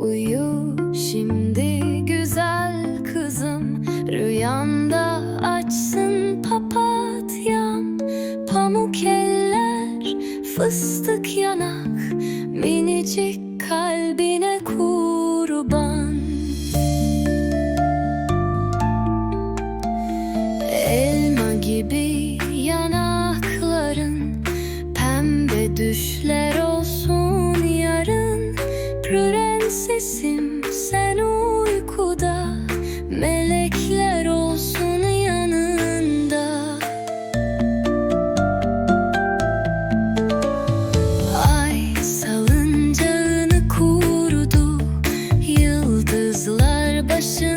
Uyu şimdi güzel kızım Rüyanda açsın papatyan Pamuk eller, fıstık yanak Minicik kalbine kurban. Elma gibi yanakların Pembe düşler olsun yarın prensesim sen uykuda. Melekler olsun yanında. Ay salıncağını kurdu. Yıldızlar başında.